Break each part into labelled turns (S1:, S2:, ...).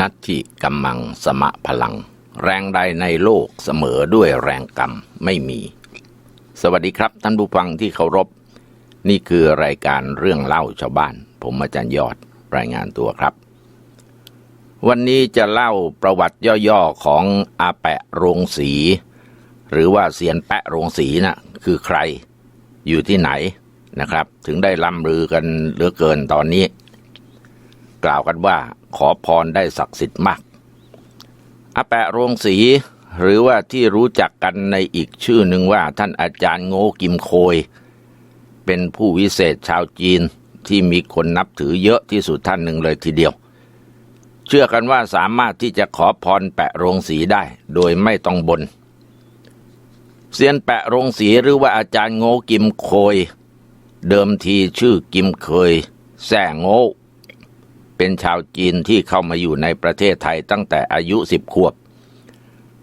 S1: นัตถิกัมมังสมะพลัง แรงใดในโลกเสมอด้วยแรงกรรมไม่มี สวัสดีครับท่านผู้ฟังที่เคารพ นี่คือรายการเรื่องเล่าชาวบ้าน ผมอาจารย์ยอดรายงานตัวครับ วันนี้จะเล่าประวัติย่อๆของอาแปะโรงสี หรือว่าเสียนแปะโรงสีนะ่ะคือใครอยู่ที่ไหนนะครับ ถึงได้ล่ำลือกันเหลือเกินตอนนี้ กล่าวกันว่า ขอพรได้ศักดิ์สิทธิ์มากอาแปะโรงสีหรือว่าที่รู้จักกันในอีกชื่อหนึ่งว่าท่านอาจารย์โง่กิมโคย เป็นผู้วิเศษชาวจีนที่มีคนนับถือเยอะที่สุดท่านหนึ่งเลยทีเดียว เชื่อกันว่าสามารถที่จะขอพรแปะโรงสีได้โดยไม่ต้องบนเซียนแปะโรงสีหรือว่าอาจารย์โง่กิมโคย เดิมทีชื่อกิมเคยแซ่โง่ เป็นชาวจีนที่เข้ามาอยู่ในประเทศไทยตั้งแต่อายุสิบขวบ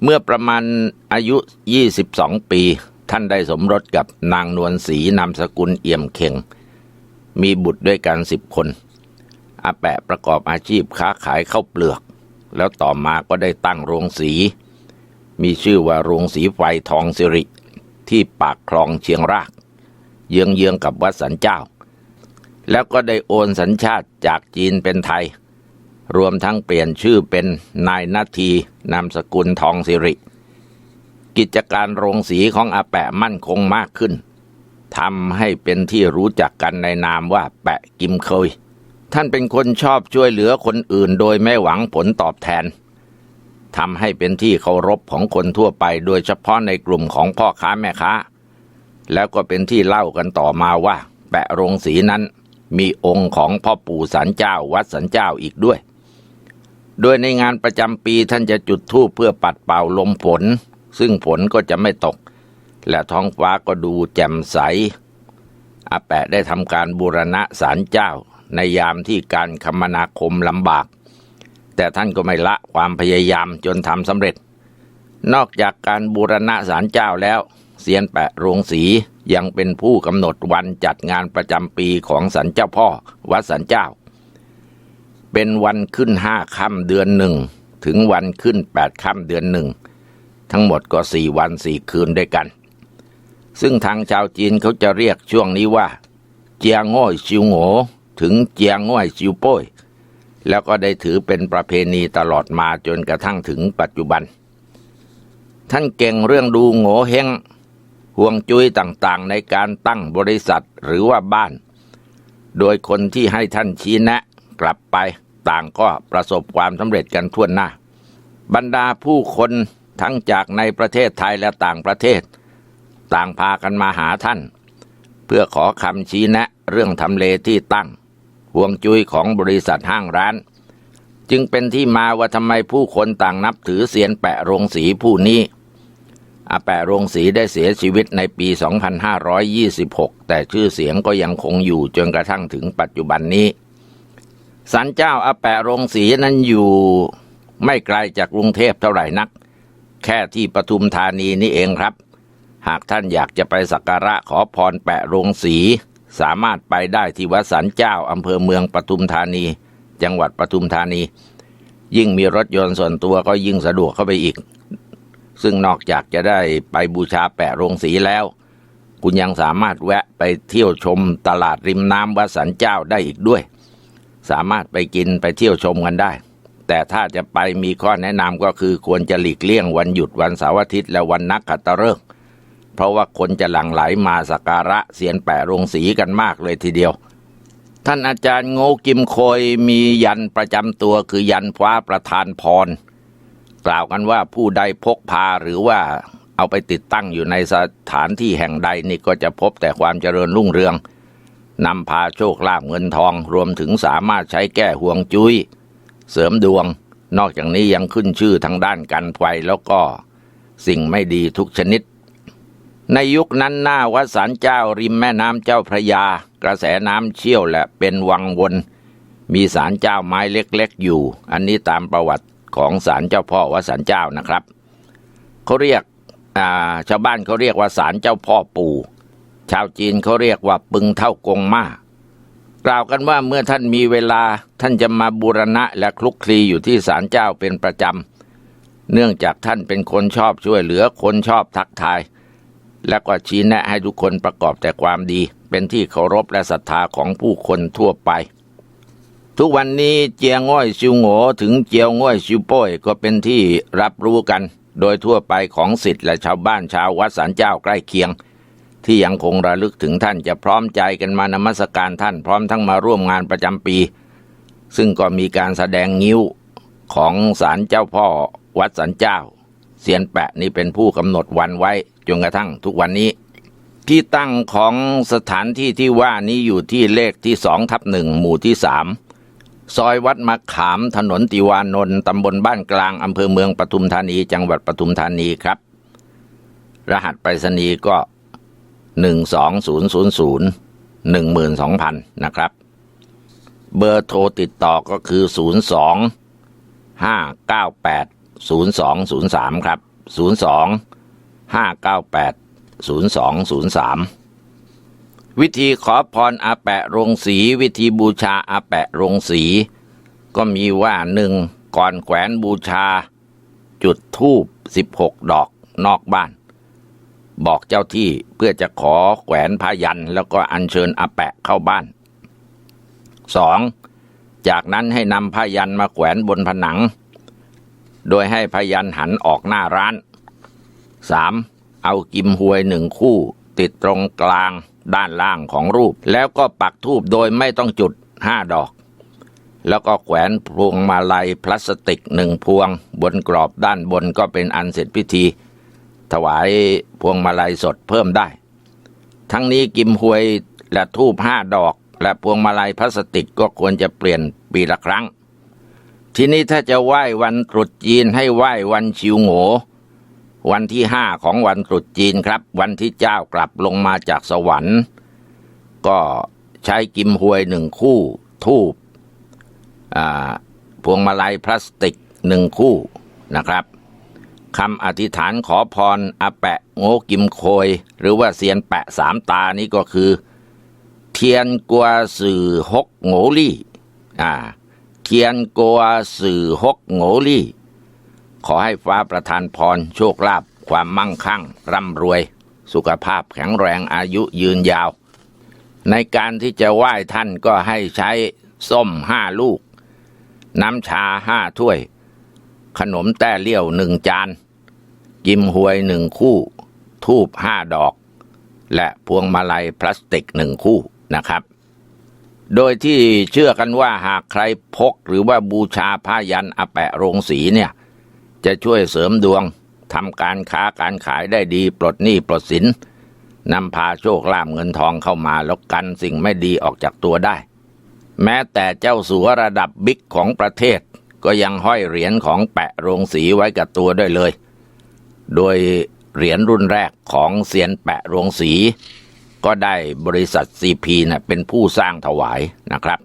S1: เมื่อประมาณอายุ 22 ปี ท่านได้สมรสกับนางนวลศรีนามสกุลเอี่ยมเข่ง มีบุตรด้วยกันสิบคน อาแปะประกอบอาชีพค้าขายข้าวเปลือก แล้วต่อมาก็ได้ตั้งโรงสี มีชื่อว่าโรงสีไฟทองสิริ ที่ปากคลองเชียงราก เยื้องเยื้องกับวัดสันเจ้า แล้วก็ได้โอนสัญชาติจากจีนเป็นไทย รวมทั้งเปลี่ยนชื่อเป็นนายนาทีนามสกุลทองสิริ กิจการโรงสีของอาแปะมั่นคงมากขึ้นทำให้เป็นที่รู้จักกันในนามว่าแปะกิมเคย ท่านเป็นคนชอบช่วยเหลือคนอื่นโดยไม่หวังผลตอบแทนทำให้เป็นที่เคารพของคนทั่วไป โดยเฉพาะในกลุ่มของพ่อค้าแม่ค้า แล้วก็เป็นที่เล่ากันต่อมาว่า แปะโรงสีนั้น มีองค์ของพ่อปู่สันเจ้าวัดสันเจ้าอีกด้วย โดยในงานประจำปีท่านจะจุดธูปเพื่อปัดเป่าลมฝน ซึ่งฝนก็จะไม่ตก และท้องฟ้าก็ดูแจ่มใส อาแปะได้ทำการบูรณะศาลเจ้า ในยามที่การคมนาคมลำบาก แต่ท่านก็ไม่ละความพยายามจนทำสำเร็จ นอกจากการบูรณะศาลเจ้าแล้ว เซียนแปะโรงสียังเป็นผู้กำหนดวันจัดงานประจำปีของสันเจ้าพ่อ วัดสันเจ้า เป็นวันขึ้นห้าค่ำเดือนหนึ่ง ถึงวันขึ้นแปดค่ำเดือนหนึ่ง ทั้งหมดก็สี่วันสี่คืนด้วยกัน ซึ่งทางชาวจีนเขาจะเรียกช่วงนี้ว่า เจียง่อยชิวโง่ถึงเจียง่อยชิวโป้ยแล้วก็ได้ถือเป็นประเพณีตลอดมาจนกระทั่งถึงปัจจุบัน ท่านเก่งเรื่องดูโง่เฮง ห่วงจุ้ยต่างๆ ในการตั้งบริษัทหรือว่าบ้าน โดยคนที่ให้ท่านชี้แนะ กลับไปต่างก็ประสบความสำเร็จกันทั่วหน้า บรรดาผู้คนทั้งจากในประเทศไทยและต่างประเทศ ต่างพากันมาหาท่าน เพื่อขอคำชี้แนะเรื่องทำเลที่ตั้งห่วงจุ้ยของบริษัทห้างร้าน จึงเป็นที่มาว่าทำไมผู้คนต่างนับถือเสียนแปะโรงสีผู้นี้ อาแปะโรงสีได้เสียชีวิตในปี 2526 แต่ชื่อเสียงก็ยังคงอยู่จนกระทั่งถึงปัจจุบันนี้สันเจ้าอาแปะโรงสีนั้นอยู่ไม่ไกลจากกรุงเทพเท่าไหร่นัก แค่ที่ปทุมธานีนี่เองครับ หากท่านอยากจะไปสักการะขอพรแปะโรงสีสามารถไปได้ที่วัดสันเจ้าอำเภอเมืองปทุมธานี จังหวัดปทุมธานี ยิ่งมีรถยนต์ส่วนตัวก็ยิ่งสะดวกเข้าไปอีก ซึ่งนอกจากจะได้ไปบูชาแปะโรงสีแล้ว คุณยังสามารถแวะไปเที่ยวชมตลาดริมน้ำวัดสันเจ้าได้อีกด้วย สามารถไปกินไปเที่ยวชมกันได้ แต่ถ้าจะไปมีข้อแนะนำก็คือควรจะหลีกเลี่ยงวันหยุดวันเสาร์อาทิตย์และวันนักขัตฤกษ์เพราะว่าคนจะหลั่งไหลมาสักการะเสียนแปะโรงสีกันมากเลยทีเดียวท่านอาจารย์โง่กิมโคยมียันประจำตัวคือยันฟ้าประธานพร กล่าวกันว่าผู้ใดพกพาหรือว่าเอาไปติดตั้งอยู่ในสถานที่แห่งใดนี่ก็จะพบแต่ความเจริญรุ่งเรืองนำพาโชคลาภเงินทองรวมถึงสามารถใช้แก้ห่วงจุย้ย เสริมดวง นอกจากนี้ยังขึ้นชื่อทางด้านกันไฟแล้วก็สิ่งไม่ดีทุกชนิด ในยุคนั้นหน้าวัดสารเจ้าริมแม่น้ำเจ้าพระยา กระแสน้ำเชี่ยวและเป็นวังวน มีสารเจ้าไม้เล็กๆอยู่ อันนี้ตามประวัติ ของศาลเจ้าพ่อวัดศาลเจ้านะครับเขาเรียกชาวบ้านเขาเรียกว่าศาลเจ้าพ่อปู่ชาวจีนเขาเรียกว่าปึงเท่ากงมากล่าวกันว่าเมื่อท่านมีเวลาท่านจะมาบูรณะและคลุกคลีอยู่ที่ศาลเจ้าเป็นประจำ เนื่องจากท่านเป็นคนชอบช่วยเหลือคนชอบทักทาย และก็ชี้แนะให้ทุกคนประกอบแต่ความดี เป็นที่เคารพและศรัทธาของผู้คนทั่วไป ทุกวันนี้เจียง่อยซิวโง่ถึงเจียวง่อยซิวโป้ยก็เป็นที่รับรู้กัน โดยทั่วไปของสิทธิ์และชาวบ้านชาววัดสันเจ้าใกล้เคียง ที่ยังคงระลึกถึงท่านจะพร้อมใจกันมานมัสการท่านพร้อมทั้งมาร่วมงานประจำปี ซึ่งก็มีการแสดงงิ้วของศาลเจ้าพ่อวัดสันเจ้าเซียนแปะนี่เป็นผู้กำหนดวันไว้จนกระทั่งทุกวันนี้ ที่ตั้งของสถานที่ที่ว่านี้อยู่ที่เลขที่สองทับหนึ่งหมู่ที่สาม ซอยวัดมะขามถนนติวานนท์ตำบลบ้านกลางอำเภอเมืองปทุมธานี จังหวัดปทุมธานีครับ รหัสไปรษณีย์ก็หนึ่งสองศูนย์ศูนย์ศูนย์หนึ่งหมื่นสองพันนะครับ เบอร์โทรติดต่อก็คือศูนย์สองห้าเก้าแปดศูนย์สองศูนย์สามครับศูนย์สองห้าเก้าแปดศูนย์สองศูนย์สาม วิธีขอพรอาแปะโรงสี วิธีบูชาอาแปะโรงสี ก็มีว่าหนึ่งก่อนแขวนบูชา จุดทูบสิบหกดอกนอกบ้าน บอกเจ้าที่เพื่อจะขอแขวนพายันแล้วก็อัญเชิญอาแปะเข้าบ้านสองจากนั้นให้นำพายันมาแขวนบนผนัง โดยให้พายันหันออกหน้าร้านสามเอากิมหวยหนึ่งคู่ติดตรงกลาง ด้านล่างของรูป แล้วก็ปักทูบโดยไม่ต้องจุดห้าดอก แล้วก็แขวนพวงมาลัยพลาสติกหนึ่งพวง บนกรอบด้านบนก็เป็นอันเสร็จพิธี ถวายพวงมาลัยสดเพิ่มได้ ทั้งนี้กิมหวยและทูบห้าดอก และพวงมาลัยพลาสติกก็ควรจะเปลี่ยนปีละครั้ง ทีนี้ถ้าจะไหว้วันตรุษจีนให้ไหว้วันชิวโง วันที่ห้าของวันตรุษจีนครับ วันที่เจ้ากลับลงมาจากสวรรค์ ก็ใช้กิมหวยหนึ่งคู่ ทูบพวงมาลัยพลาสติกหนึ่งคู่นะครับคำอธิษฐานขอพรอาแปะโง่กิมโคย หรือว่าเซียนแปะสามตานี้ก็คือ เทียนกัวสื่อฮกโงลี่อ่าเทียนกัวสื่อฮกโงลี่ ขอให้ฟ้าประทานพร โชคลาภความมั่งคั่ง ร่ำรวย สุขภาพแข็งแรงอายุยืนยาว ในการที่จะไหว้ท่านก็ให้ใช้ส้มห้าลูก น้ำชาห้าถ้วย ขนมแต้เลี่ยวหนึ่งจาน กิมหวยหนึ่งคู่ ทูบห้าดอก และพวงมาลัยพลาสติกหนึ่งคู่นะครับ โดยที่เชื่อกันว่าหากใครพกหรือว่าบูชาผ้ายันอาแปะโรงสีเนี่ย จะช่วยเสริมดวงทำการค้าการขายได้ดีปลดหนี้ปลดสินนำพาโชคลาภเงินทองเข้ามาแล้วกันสิ่งไม่ดีออกจากตัวได้ แม้แต่เจ้าสัวระดับบิ๊กของประเทศ ก็ยังห้อยเหรียญของแปะโรงสีไว้กับตัวด้วยเลย โดยเหรียญรุ่นแรกของเซียนแปะโรงสี ก็ได้บริษัทซีพีนะเป็นผู้สร้างถวายนะครับ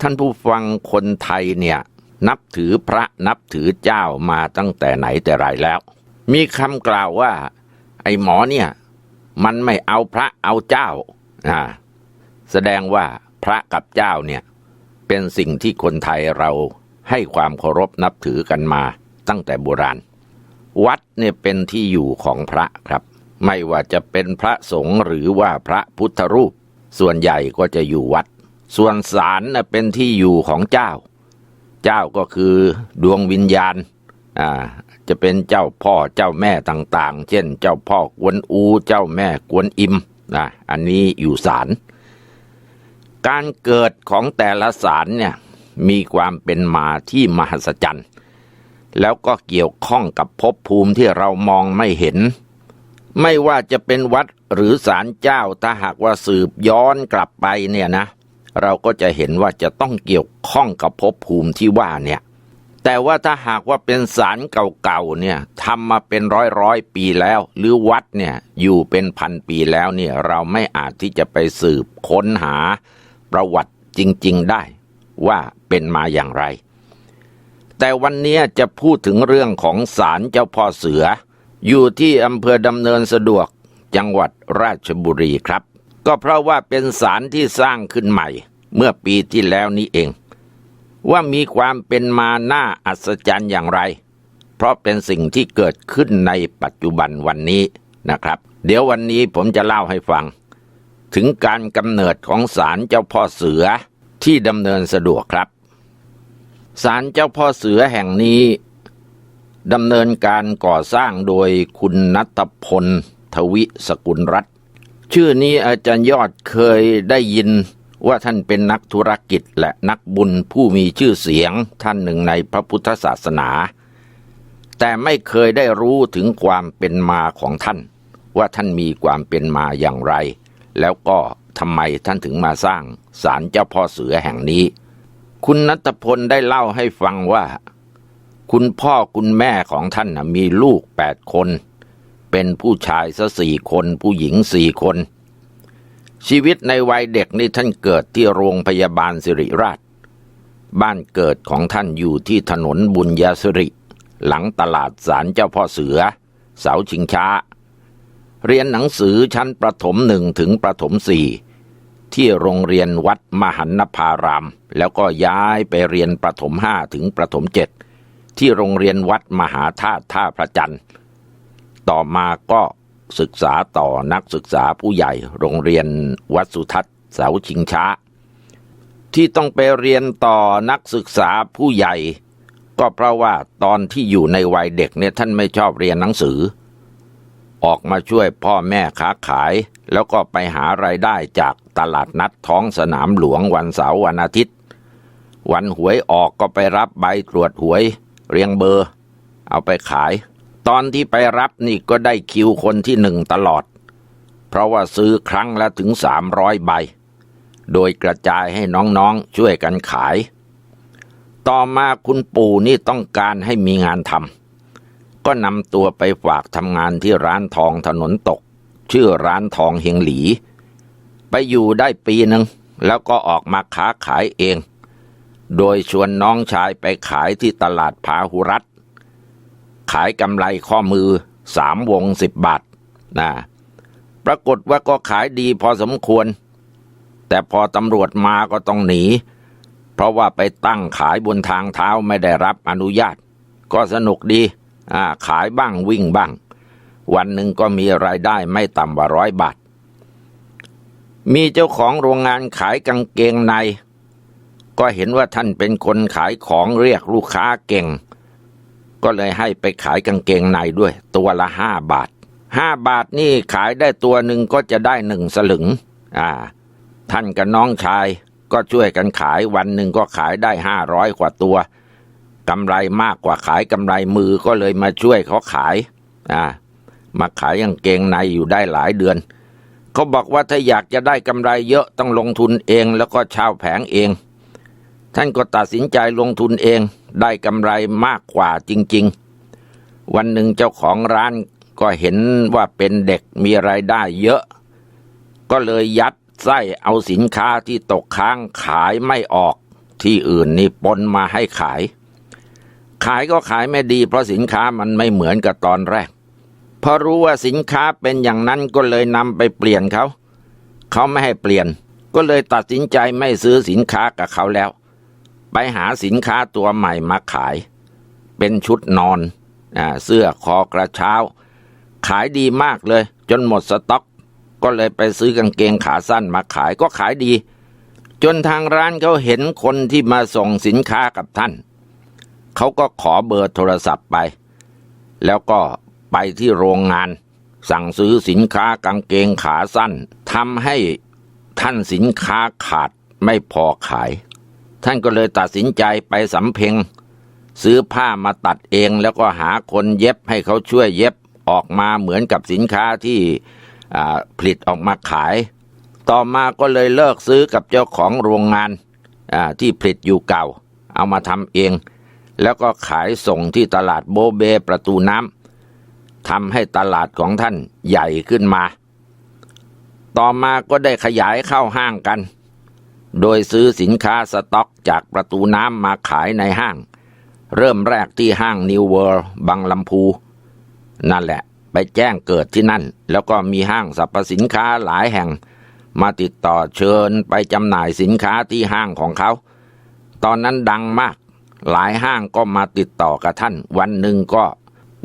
S1: ท่านผู้ฟังคนไทยเนี่ย นับถือพระนับถือเจ้ามาตั้งแต่ไหนแต่ไรแล้ว มีคำกล่าวว่า ไอ้หมอเนี่ย มันไม่เอาพระเอาเจ้าอ่าแสดงว่าพระกับเจ้าเนี่ย เป็นสิ่งที่คนไทยเราให้ความเคารพนับถือกันมาตั้งแต่โบราณ วัดเนี่ยเป็นที่อยู่ของพระครับ ไม่ว่าจะเป็นพระสงฆ์หรือว่าพระพุทธรูป ส่วนใหญ่ก็จะอยู่วัด ส่วนศาลเป็นที่อยู่ของเจ้า เจ้าก็คือดวงวิญญาณอ่าจะเป็นเจ้าพ่อเจ้าแม่ต่างๆ เช่น เจ้าพ่อกวนอู เจ้าแม่กวนอิมนะอันนี้อยู่ศาลการเกิดของแต่ละศาลเนี่ยมีความเป็นมาที่มหัศจรรย์ แล้วก็เกี่ยวข้องกับภพภูมิที่เรามองไม่เห็น ไม่ว่าจะเป็นวัดหรือศาลเจ้าถ้าหากว่าสืบย้อนกลับไปเนี่ยนะ เราก็จะเห็นว่าจะต้องเกี่ยวข้องกับภพภูมิที่ว่าเนี่ย แต่ว่าถ้าหากว่าเป็นศาลเก่าๆเนี่ยทำมาเป็นร้อยร้อยๆปีแล้ว หรือวัดเนี่ยอยู่เป็นพันปีแล้วเนี่ยเราไม่อาจที่จะไปสืบค้นหาประวัติจริง ๆ ได้ว่าเป็นมาอย่างไร แต่วันนี้จะพูดถึงเรื่องของศาลเจ้าพ่อเสือ อยู่ที่อำเภอดำเนินสะดวกจังหวัดราชบุรีครับ ก็เพราะว่าเป็นศาลที่สร้างขึ้นใหม่ เมื่อปีที่แล้วนี้เอง ว่ามีความเป็นมาน่าอัศจรรย์อย่างไร เพราะเป็นสิ่งที่เกิดขึ้นในปัจจุบันวันนี้นะครับ เดี๋ยววันนี้ผมจะเล่าให้ฟัง ถึงการกำเนิดของศาลเจ้าพ่อเสือที่ดำเนินสะดวกครับศาลเจ้าพ่อเสือแห่งนี้ดำเนินการก่อสร้างโดยคุณนัทพล ทวิสกุลรัต ชื่อนี้อาจารย์ยอดเคยได้ยินว่าท่านเป็นนักธุรกิจและนักบุญผู้มีชื่อเสียงท่านหนึ่งในพระพุทธศาสนา แต่ไม่เคยได้รู้ถึงความเป็นมาของท่าน ว่าท่านมีความเป็นมาอย่างไร แล้วก็ทำไมท่านถึงมาสร้างศาลเจ้าพ่อเสือแห่งนี้ คุณนัทพลได้เล่าให้ฟังว่า คุณพ่อคุณแม่ของท่านมีลูกแปดคน เป็นผู้ชายซะสี่คนผู้หญิงสี่คน ชีวิตในวัยเด็กนี่ท่านเกิดที่โรงพยาบาลสิริราช บ้านเกิดของท่านอยู่ที่ถนนบุญยสิริ หลังตลาดศาลเจ้าพ่อเสือ เสาชิงช้า เรียนหนังสือชั้นประถมหนึ่งถึงประถมสี่ที่โรงเรียนวัดมหันนภาราม แล้วก็ย้ายไปเรียนประถมห้าถึงประถมเจ็ดที่โรงเรียนวัดมหาธาตุท่าพระจันทร์ ต่อมาก็ศึกษาต่อนักศึกษาผู้ใหญ่โรงเรียนวัดสุทัศน์เสาชิงช้า ที่ต้องไปเรียนต่อนักศึกษาผู้ใหญ่ ก็เพราะว่าตอนที่อยู่ในวัยเด็กเนี่ยท่านไม่ชอบเรียนหนังสือ ออกมาช่วยพ่อแม่ค้าขาย แล้วก็ไปหาไรายได้จากตลาดนัดท้องสนามหลวงวันเสาร์วันอาทิตย์ วันหวยออกก็ไปรับใบตรวจหวย เรียงเบอร์ เอาไปขาย ตอนที่ไปรับนี่ก็ได้คิวคนที่หนึ่งตลอด เพราะว่าซื้อครั้งละถึงสามร้อยใบ โดยกระจายให้น้องๆช่วยกันขาย ต่อมาคุณปู่นี่ต้องการให้มีงานทำก็นำตัวไปฝากทำงานที่ร้านทองถนนตก ชื่อร้านทองเฮงหลี ไปอยู่ได้ปีหนึ่งแล้วก็ออกมาค้าขายเอง โดยชวนน้องชายไปขายที่ตลาดพาหุรัต ขายกำไรข้อมือสามวงสิบบาทนะปรากฏว่าก็ขายดีพอสมควร แต่พอตำรวจมาก็ต้องหนี เพราะว่าไปตั้งขายบนทางเท้าไม่ได้รับอนุญาต ก็สนุกดีอ่าขายบ้างวิ่งบ้าง วันหนึ่งก็มีรายได้ไม่ต่ำกว่าร้อยบาท มีเจ้าของโรงงานขายกางเกงใน ก็เห็นว่าท่านเป็นคนขายของเรียกลูกค้าเก่ง ก็เลยให้ไปขายกางเกงในด้วย ตัวละห้าบาทห้าบาทนี่ขายได้ตัวหนึ่งก็จะได้หนึ่งสลึง อ่า ท่านกับน้องชายก็ช่วยกันขายวันหนึ่งก็ขายได้ห้าร้อยกว่าตัวกำไรมากกว่าขายกำไรมือก็เลยมาช่วยเขาขาย อ่า มาขายกางเกงในอยู่ได้หลายเดือน เขาบอกว่าถ้าอยากจะได้กำไรเยอะต้องลงทุนเองแล้วก็เช่าแผงเอง ท่านก็ตัดสินใจลงทุนเอง ได้กำไรมากกว่าจริง ๆ วันหนึ่งเจ้าของร้านก็เห็นว่าเป็นเด็กมีไรายได้เยอะ ก็เลยยัดไส้เอาสินค้าที่ตกค้างขายไม่ออกที่อื่นนี่ปนมาให้ขาย ขายก็ขายไม่ดี เพราะสินค้ามันไม่เหมือนกับตอนแรกพอรู้ว่าสินค้าเป็นอย่างนั้นก็เลยนำไปเปลี่ยนเขา เขาไม่ให้เปลี่ยน ก็เลยตัดสินใจไม่ซื้อสินค้ากับเขาแล้ว ไปหาสินค้าตัวใหม่มาขาย เป็นชุดนอนอเสื้อคอกระเช้า ขายดีมากเลย จนหมดสต็อก ก็เลยไปซื้อกางเกงขาสั้นมาขายก็ขายดี จนทางร้านเขาเห็นคนที่มาส่งสินค้ากับท่าน เขาก็ขอเบอร์โทรศัพท์ไป แล้วก็ไปที่โรงงาน สั่งซื้อสินค้ากางเกงขาสั้นทำให้ท่านสินค้าขาดไม่พอขาย ท่านก็เลยตัดสินใจไปสำเพ็ง ซื้อผ้ามาตัดเองแล้วก็หาคนเย็บให้เขาช่วยเย็บออกมาเหมือนกับสินค้าที่ผลิตออกมาขาย ต่อมาก็เลยเลิกซื้อกับเจ้าของโรงงานาที่ผลิตอยู่เก่า เอามาทำเอง แล้วก็ขายส่งที่ตลาดโบเบประตูน้ำทำให้ตลาดของท่านใหญ่ขึ้นมา ต่อมาก็ได้ขยายเข้าห้างกัน โดยซื้อสินค้าสต็อกจากประตูน้ำมาขายในห้าง เริ่มแรกที่ห้างนิวเวิร์บางลำพู นั่นแหละ ไปแจ้งเกิดที่นั่น แล้วก็มีห้างสรรพสินค้าหลายแห่ง มาติดต่อเชิญไปจำหน่ายสินค้าที่ห้างของเขา ตอนนั้นดังมาก หลายห้างก็มาติดต่อกับท่าน วันหนึ่งก็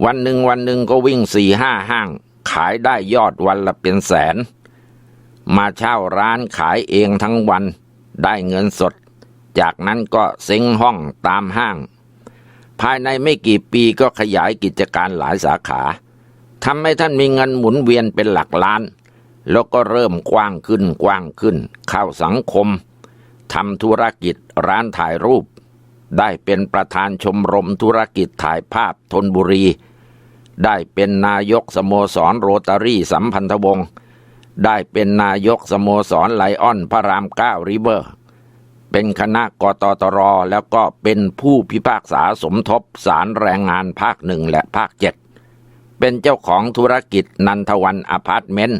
S1: วันหนึ่งวันหนึ่งก็วิ่งสี่ห้าห้าง ขายได้ยอดวันละเป็นแสน มาเช่าร้านขายเองทั้งวัน ได้เงินสด จากนั้นก็เซ้งห้องตามห้าง ภายในไม่กี่ปีก็ขยายกิจการหลายสาขาทำให้ท่านมีเงินหมุนเวียนเป็นหลักล้าน แล้วก็เริ่มกว้างขึ้นกว้างขึ้น เข้าสังคมทำธุรกิจร้านถ่ายรูป ได้เป็นประธานชมรมธุรกิจถ่ายภาพทนบุรี ได้เป็นนายกสโมสรโรตารี่สัมพันธวงศ์ ได้เป็นนายกสโมสรไลออนพระรามเก้าริเวอร์ เป็นคณะกตตรแล้วก็เป็นผู้พิพากษาสมทบสารแรงงานภาคหนึ่งและภาคเจ็ดเป็นเจ้าของธุรกิจนันทวันอพาร์ตเมนต์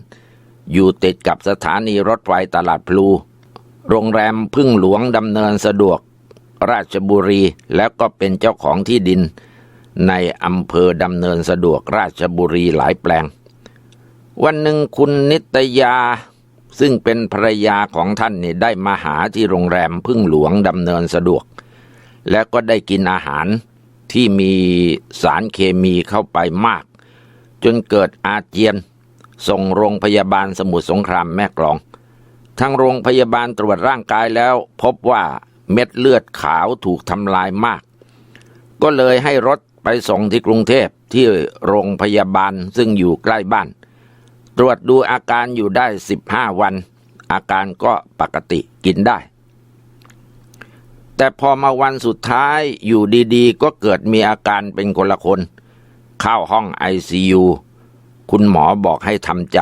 S1: อยู่ติดกับสถานีรถไฟตลาดพลู โรงแรมพึ่งหลวงดำเนินสะดวก ราชบุรีแล้วก็เป็นเจ้าของที่ดิน ในอำเภอดำเนินสะดวกราชบุรีหลายแปลง วันหนึ่งคุณนิตยา ซึ่งเป็นภรรยาของท่านนี่ได้มาหาที่โรงแรมพึ่งหลวงดำเนินสะดวก แล้วก็ได้กินอาหารที่มีสารเคมีเข้าไปมาก จนเกิดอาเจียน ส่งโรงพยาบาลสมุทรสงครามแม่กลอง ทางโรงพยาบาลตรวจร่างกายแล้ว พบว่าเม็ดเลือดขาวถูกทำลายมาก ก็เลยให้รถไปส่งที่กรุงเทพที่โรงพยาบาลซึ่งอยู่ใกล้บ้าน ตรวจดูอาการอยู่ได้15วัน อาการก็ปกติกินได้ แต่พอมาวันสุดท้ายอยู่ดีๆ ก็เกิดมีอาการเป็นคนละคน เข้าห้องไอซียูคุณหมอบอกให้ทำใจ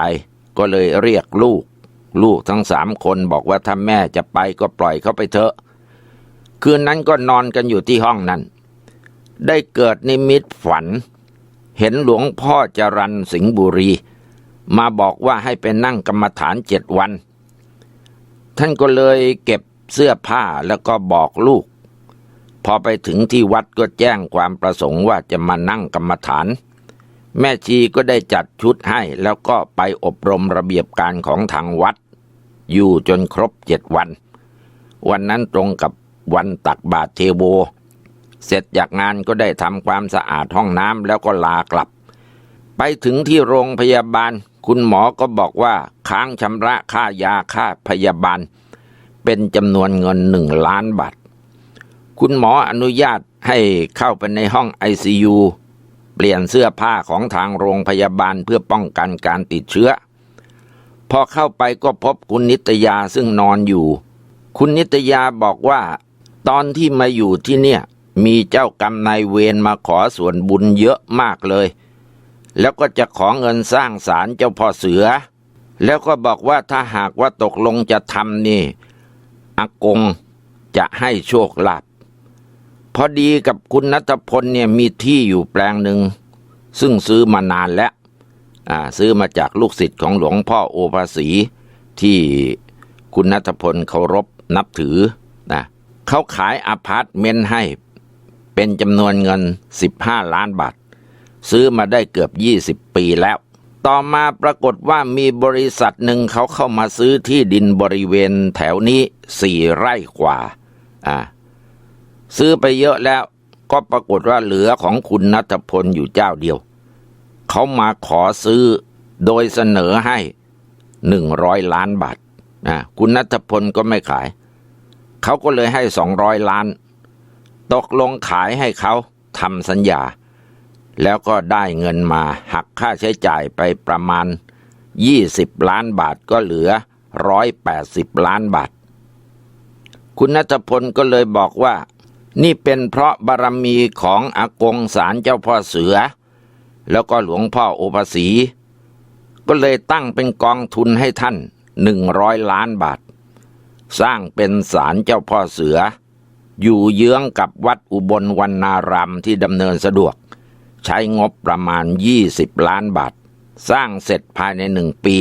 S1: ก็เลยเรียกลูก ลูกทั้งสามคนบอกว่าถ้าแม่จะไปก็ปล่อยเขาไปเถอะ คืนนั้นก็นอนกันอยู่ที่ห้องนั้น ได้เกิดนิมิตฝัน เห็นหลวงพ่อจรันสิงห์บุรี มาบอกว่าให้ไปนั่งกรรมฐานเจ็ดวัน ท่านก็เลยเก็บเสื้อผ้าแล้วก็บอกลูก พอไปถึงที่วัดก็แจ้งความประสงค์ว่าจะมานั่งกรรมฐาน แม่ชีก็ได้จัดชุดให้แล้วก็ไปอบรมระเบียบการของทางวัด อยู่จนครบเจ็ดวัน วันนั้นตรงกับวันตักบาตรเทโว เสร็จจากงานก็ได้ทำความสะอาดห้องน้ำแล้วก็ลากลับ ไปถึงที่โรงพยาบาล คุณหมอก็บอกว่าค้างชำระค่ายาค่าพยาบาล เป็นจำนวนเงินหนึ่งล้านบาท คุณหมออนุญาตให้เข้าไปในห้องไอซียูเปลี่ยนเสื้อผ้าของทางโรงพยาบาลเพื่อป้องกันการติดเชื้อ พอเข้าไปก็พบคุณนิตยาซึ่งนอนอยู่ คุณนิตยาบอกว่า ตอนที่มาอยู่ที่เนี่ย มีเจ้ากรรมนายเวรมาขอส่วนบุญเยอะมากเลย แล้วก็จะขอเงินสร้างศาลเจ้าพ่อเสือ แล้วก็บอกว่าถ้าหากว่าตกลงจะทำนี่อากงจะให้โชคลาภพอดีกับคุณนัทพลเนี่ยมีที่อยู่แปลงหนึ่ง ซึ่งซื้อมานานแล้วซื้อมาจากลูกศิษย์ของหลวงพ่อโอภาสีที่คุณนัทพลเคารพนับถือนะเขาขายอพาร์ตเมนต์ให้เป็นจำนวนเงิน 15 ล้านบาท ซื้อมาได้เกือบ 20 ปีแล้ว ต่อมาปรากฏว่ามีบริษัทหนึ่งเขาเข้ามาซื้อที่ดินบริเวณแถวนี้สี่ไร่กว่าอ่า ซื้อไปเยอะแล้วก็ปรากฏว่าเหลือของคุณนัทพลอยู่เจ้าเดียว เขามาขอซื้อโดยเสนอให้หนึ่งร้อยล้านบาทนะคุณนัทพลก็ไม่ขาย เขาก็เลยให้สองร้อยล้าน ตกลงขายให้เขาทำสัญญา แล้วก็ได้เงินมาหักค่าใช้จ่ายไปประมาณยี่สิบล้านบาทก็เหลือร้อยแปดสิบล้านบาท คุณนัทพลก็เลยบอกว่า นี่เป็นเพราะบารมีของอากงสารเจ้าพ่อเสือ แล้วก็หลวงพ่อโอภาสี ก็เลยตั้งเป็นกองทุนให้ท่านหนึ่งร้อยล้านบาท สร้างเป็นศาลเจ้าพ่อเสือ อยู่เยื้องกับวัดอุบลวรรณารามที่ดำเนินสะดวก ใช้งบประมาณ 20 ล้านบาท สร้างเสร็จภายในหนึ่งปี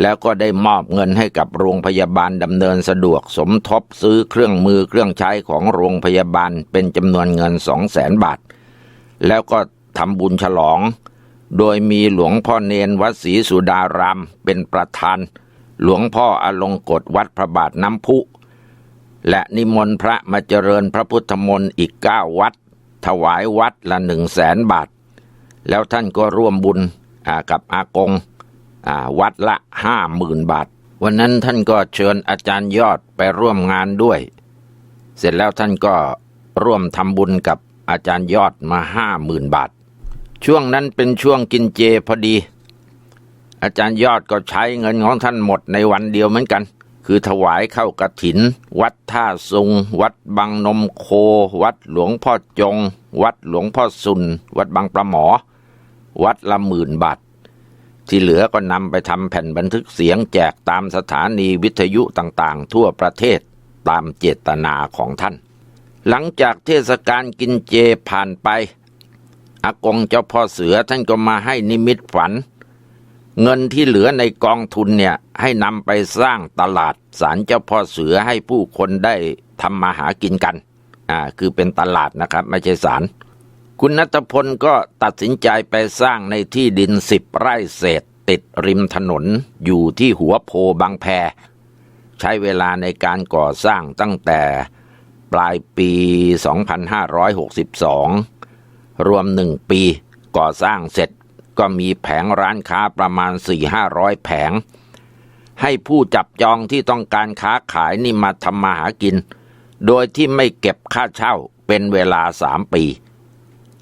S1: แล้วก็ได้มอบเงินให้กับโรงพยาบาลดำเนินสะดวกสมทบซื้อเครื่องมือเครื่องใช้ของโรงพยาบาลเป็นจำนวนเงินสองแสนบาท แล้วก็ทำบุญฉลอง โดยมีหลวงพ่อเนนวัดศรีสุดารามเป็นประธาน หลวงพ่ออลงกฎวัดพระบาทน้ำพุ และนิมนต์พระมาเจริญพระพุทธมนต์อีกเก้าวัด ถวายวัดละหนึ่งแสนบาท แล้วท่านก็ร่วมบุญกับอากงอวัดละห้าหมื่นบาท วันนั้นท่านก็เชิญอาจารย์ยอดไปร่วมงานด้วย เสร็จแล้วท่านก็ร่วมทำบุญกับอาจารย์ยอดมาห้าหมื่นบาท ช่วงนั้นเป็นช่วงกินเจพอดี อาจารย์ยอดก็ใช้เงินของท่านหมดในวันเดียวเหมือนกัน คือถวายเข้ากระถิน วัดท่าซุง วัดบางนมโค วัดหลวงพ่อจง วัดหลวงพ่อสุน วัดบางประหมอ วัดละหมื่นบาทที่เหลือก็นำไปทำแผ่นบันทึกเสียงแจกตามสถานีวิทยุต่างๆ ทั่วประเทศตามเจตนาของท่าน หลังจากเทศกาลกินเจผ่านไป อากงเจ้าพ่อเสือท่านก็มาให้นิมิตฝัน เงินที่เหลือในกองทุนเนี่ยให้นำไปสร้างตลาดศาลเจ้าพ่อเสือให้ผู้คนได้ทำมาหากินกัน อ่า คือเป็นตลาดนะครับ ไม่ใช่ศาลคุณนัทพลก็ตัดสินใจไปสร้างในที่ดินสิบไร่เศษ ติดริมถนนอยู่ที่หัวโพบางแพ ใช้เวลาในการก่อสร้างตั้งแต่ปลายปี 2562 รวมหนึ่งปีก่อสร้างเสร็จ ก็มีแผงร้านค้าประมาณ4-500แผง ให้ผู้จับจองที่ต้องการค้าขายนี่มาทำมาหากิน โดยที่ไม่เก็บค่าเช่าเป็นเวลาสามปี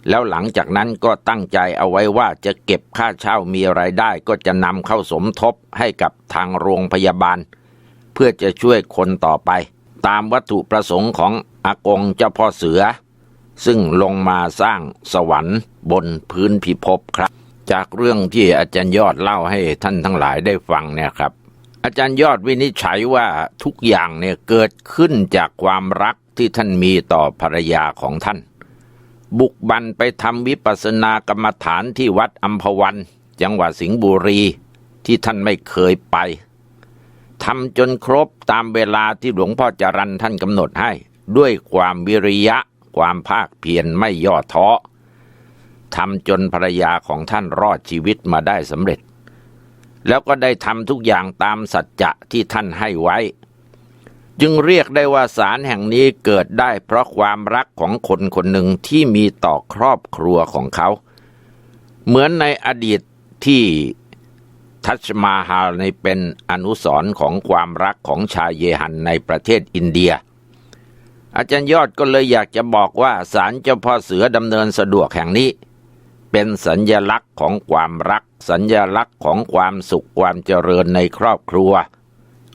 S1: แล้วหลังจากนั้นก็ตั้งใจเอาไว้ว่าจะเก็บค่าเช่ามีไรายได้ก็จะนำเข้าสมทบให้กับทางโรงพยาบาล เพื่อจะช่วยคนต่อไป ตามวัตถุประสงค์ของอากงเจ้าพ่อเสือซึ่งลงมาสร้างสวรรค์บนพื้นพิภพครับ จากเรื่องที่อาจารย์ยอดเล่าให้ท่านทั้งหลายได้ฟังเนี่ยครับ อาจารย์ยอดวินิจฉัยว่าทุกอย่างเนี่ยเกิดขึ้นจากความรักที่ท่านมีต่อภรรยาของท่าน บุกบันไปทำวิปัสสนากรรมฐานที่วัดอัมพวัน จังหวัดสิงห์บุรีที่ท่านไม่เคยไปทำจนครบตามเวลาที่หลวงพ่อจรันท่านกำหนดให้ ด้วยความวิริยะ ความภาคเพียรไม่ย่อท้อ ทำจนภรรยาของท่านรอดชีวิตมาได้สำเร็จ แล้วก็ได้ทำทุกอย่างตามสัจจะที่ท่านให้ไว้ จึงเรียกได้ว่าสารแห่งนี้เกิดได้เพราะความรักของคนคนหนึ่งที่มีต่อครอบครัวของเขา เหมือนในอดีตที่ทัชมาฮาลในเป็นอนุสรณ์ของความรักของชายเยฮันในประเทศอินเดีย อาจารย์ยอดก็เลยอยากจะบอกว่าศาลเจ้าพ่อเสือดำเนินสะดวกแห่งนี้ เป็นสัญญลักษณ์ของความรัก สัญญลักษณ์ของความสุขความเจริญในครอบครัว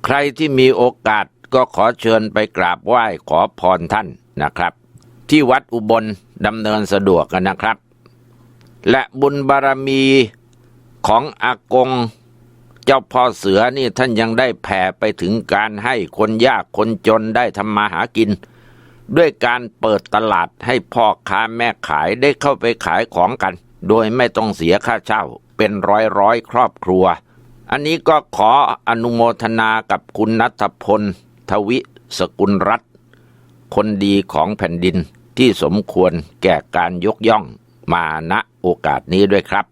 S1: ใครที่มีโอกาสก็ขอเชิญไปกราบไหว้ขอพรท่านนะครับ ที่วัดอุบลดำเนินสะดวกกันนะครับ และบุญบารมีของอากง เจ้าพ่อเสือนี่ท่านยังได้แผ่ไปถึงการให้คนยากคนจนได้ทำมาหากินด้วยการเปิดตลาดให้พ่อค้าแม่ขายได้เข้าไปขายของกัน โดยไม่ต้องเสียค่าเช่า เป็นร้อยร้อยครอบครัว อันนี้ก็ขออนุโมทนากับคุณนัทพล ทวิสกุลรัตคนดีของแผ่นดินที่สมควรแก่การยกย่องมาณโอกาสนี้ด้วยครับ